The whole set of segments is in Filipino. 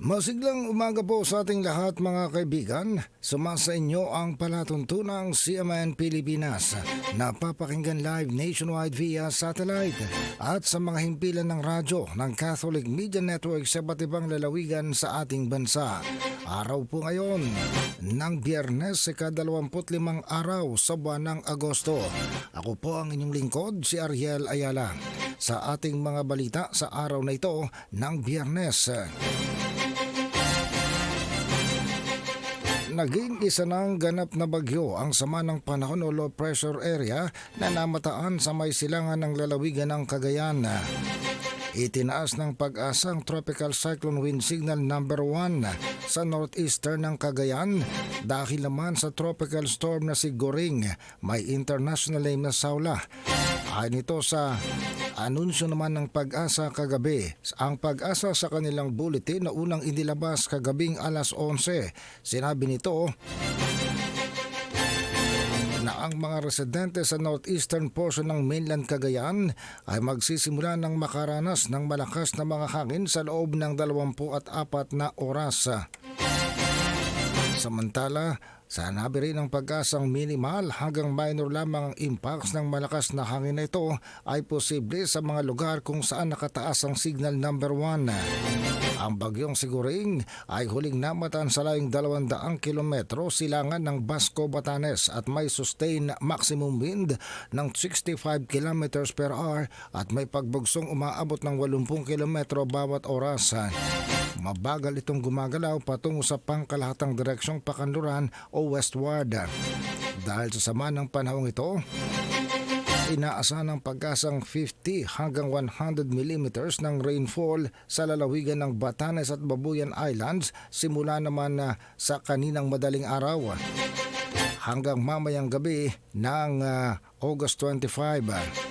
Masiglang umaga po sa ating lahat mga kaibigan. Sumasa inyo ang palatuntunang CMN Pilipinas. Napapakinggan live nationwide via satellite at sa mga himpilan ng radyo ng Catholic Media Network sa iba't ibang lalawigan sa ating bansa. Araw po ngayon ng biyernes sa kadalawamputlimang araw sa buwan ng Agosto. Ako po ang inyong lingkod si Ariel Ayala sa ating mga balita sa araw na ito ng biyernes. Naging isa ng ganap na bagyo ang sama ng panahon o low pressure area na namataan sa may silangan ng lalawigan ng Cagayan. Itinaas ng pag-asang Tropical Cyclone Wind Signal number 1 sa northeastern ng Cagayan dahil naman sa tropical storm na si Goring may international name na Saula. Ayon ito sa anunsyo naman ng pag-asa kagabi, ang pag-asa sa kanilang bulletin na unang inilabas kagabing alas 11, sinabi nito na ang mga residente sa northeastern portion ng mainland Cagayan ay magsisimula ng makaranas ng malakas na mga hangin sa loob ng 24 na oras. Samantala, sa nabi rin ng pag-asang minimal hanggang minor lamang ang impacts ng malakas na hangin na ito ay posible sa mga lugar kung saan nakataas ang signal number 1. Ang bagyong siguring ay huling namatan sa layong 200 kilometro silangan ng Basco, Batanes at may sustained maximum wind ng 65 kilometers per hour at may pagbugsong umaabot ng 80 kilometro bawat oras. Mabagal itong gumagalaw patungo sa pangkalahatang direksyong pakanluran o westward. Dahil sa sama ng panahong ito, inaasahan ng pag-asang 50 hanggang 100 millimeters ng rainfall sa lalawigan ng Batanes at Babuyan Islands simula naman na sa kaninang madaling araw hanggang mamayang gabi ng ah, August 25.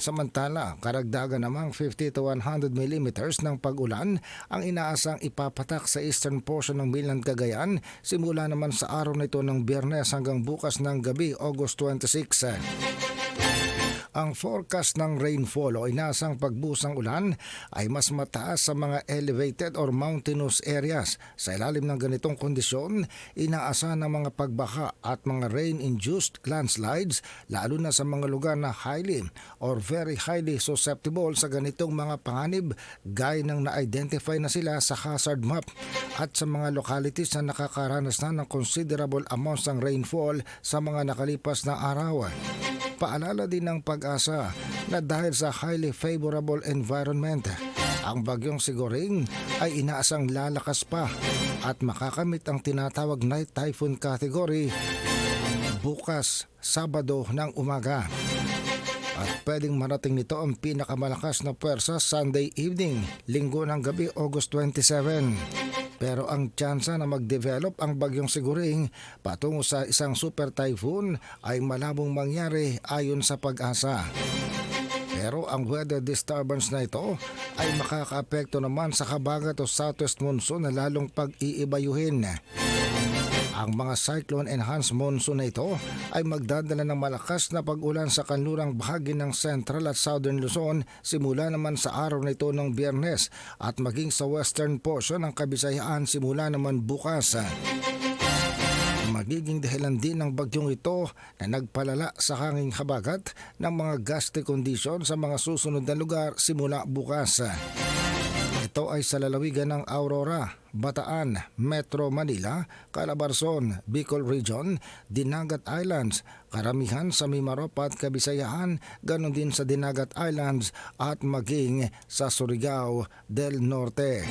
Samantala, karagdagan namang 50 to 100 millimeters ng pag-ulan ang inaasang ipapatak sa eastern portion ng mainland Cagayan simula naman sa araw na ito ng biyernes hanggang bukas ng gabi August 26. Ang forecast ng rainfall o inasang pagbusang ulan ay mas mataas sa mga elevated or mountainous areas. Sa ilalim ng ganitong kondisyon, inaasahan ng mga pagbaha at mga rain-induced landslides lalo na sa mga lugar na highly or very highly susceptible sa ganitong mga panganib gaya ng na-identify na sila sa hazard map at sa mga localities na nakakaranas na ng considerable amounts ng rainfall sa mga nakalipas na araw. Paalala din ng pag-asa na dahil sa highly favorable environment, ang bagyong siguring ay inaasang lalakas pa at makakamit ang tinatawag na typhoon category bukas Sabado ng umaga. At pwedeng marating nito ang pinakamalakas na pwersa Sunday evening, linggo ng gabi August 27. Pero ang tsansa na mag-develop ang bagyong siguring patungo sa isang super typhoon ay malabong mangyari ayon sa pag-asa. Pero ang weather disturbance na ito ay makakaapekto naman sa kabagat o southwest monsoon na lalong pag-iibayuhin. Ang mga cyclone-enhanced monsoon na ito ay magdadala ng malakas na pag-ulan sa kanlurang bahagi ng Central at Southern Luzon simula naman sa araw na ito ng biyernes at maging sa western portion ng Kabisayaan simula naman bukas. Magiging dahilan din ng bagyong ito na nagpalala sa hanging habagat ng mga gusty condition sa mga susunod na lugar simula bukas. Ito ay sa lalawigan ng Aurora, Bataan, Metro Manila, Calabarzon, Bicol Region, Dinagat Islands, karamihan sa Mimaropa at Kabisayaan, ganon din sa Dinagat Islands at maging sa Surigao del Norte.